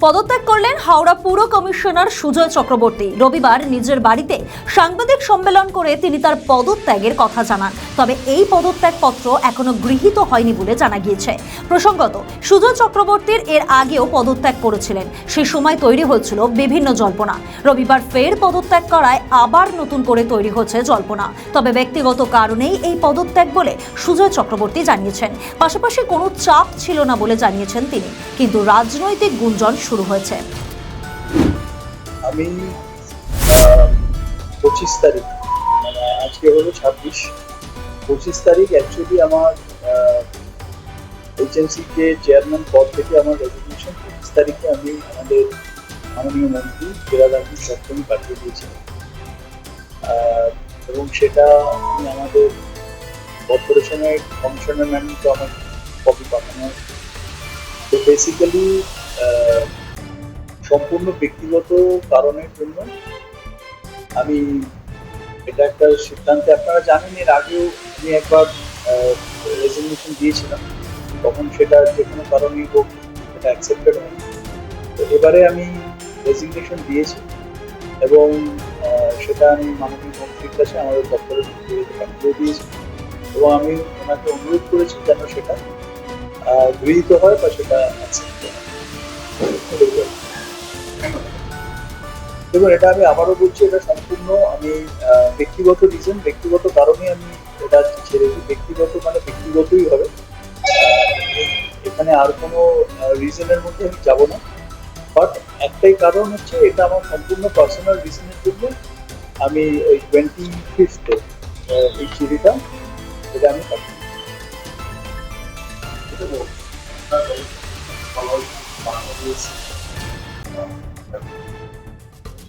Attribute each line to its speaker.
Speaker 1: পদত্যাগ করলেন হাওড়া পুর কমিশনার সুজয় চক্রবর্তী। রবিবার নিজের বাড়িতে সাংবাদিক সম্মেলন করে তিনি তার পদত্যাগের কথা জানান। তবে এই পদত্যাগ পত্র এখনও গৃহীত হয়নি বলে জানা গিয়েছে। প্রসঙ্গত, সুজয় চক্রবর্তীর এর আগেও পদত্যাগ করেছিলেন। সেই সময় তৈরি হয়েছিল বিভিন্ন জল্পনা। রবিবার ফের পদত্যাগ করায় আবার নতুন করে তৈরি হচ্ছে জল্পনা। তবে ব্যক্তিগত কারণেই এই পদত্যাগ বলে সুজয় চক্রবর্তী জানিয়েছেন। পাশাপাশি কোনো চাপ ছিল না বলে জানিয়েছেন তিনি। কিন্তু রাজনৈতিক গুঞ্জন শুরু হয়েছে।
Speaker 2: আমি পঁচিশ তারিখ মানে আজকে হলো ছাব্বিশ। পঁচিশ তারিখ অ্যাকচুয়ালি আমার এজেন্সি যে চেয়ারম্যান পদ থেকে আমার রেজিগনেশন পঁচিশ তারিখে আমি আমাদের মাননীয় মন্ত্রী ফেরাদানি সপ্তমী পাঠিয়ে দিয়েছিলাম এবং সেটা আমি আমাদের কর্পোরেশনের কমিশনার ম্যামকে আমার কপি পাঠানো। তো বেসিক্যালি সম্পূর্ণ ব্যক্তিগত কারণের জন্য আমি এটা একটা সিদ্ধান্তে, আপনারা জানেন এর আগেও আমি একবার রেজিগনেশন দিয়েছিলাম, তখন সেটা যে কোনো কারণেই হোক, সেটা অ্যাকসেপ্টেড হয়নি। তো এবারে আমি রেজিগনেশন দিয়েছি এবং সেটা আমি মাননীয় মন্ত্রীর কাছে, আমাদের দপ্তরের পাঠিয়ে দিয়েছি এবং আমি ওনাকে অনুরোধ করেছি যেন সেটা গৃহীত হয় বা সেটা অ্যাকসেপ্ট হয়। দেখুন এটা আমি আবারও বলছি, এটা সম্পূর্ণ আমি ব্যক্তিগত রিজন ব্যক্তিগত কারণে আমি এটা ছেড়েছি ব্যক্তিগত মানে ব্যক্তিগতই হবে। এখানে আর কোনো রিজনের মধ্যে আমি যাব না। বাট একটাই কারণ হচ্ছে, এটা আমার সম্পূর্ণ পার্সোনাল রিজনের জন্য আমি ওই টোয়েন্টি ফিফথে এই চিঠিটা এটা আমি পাঠাই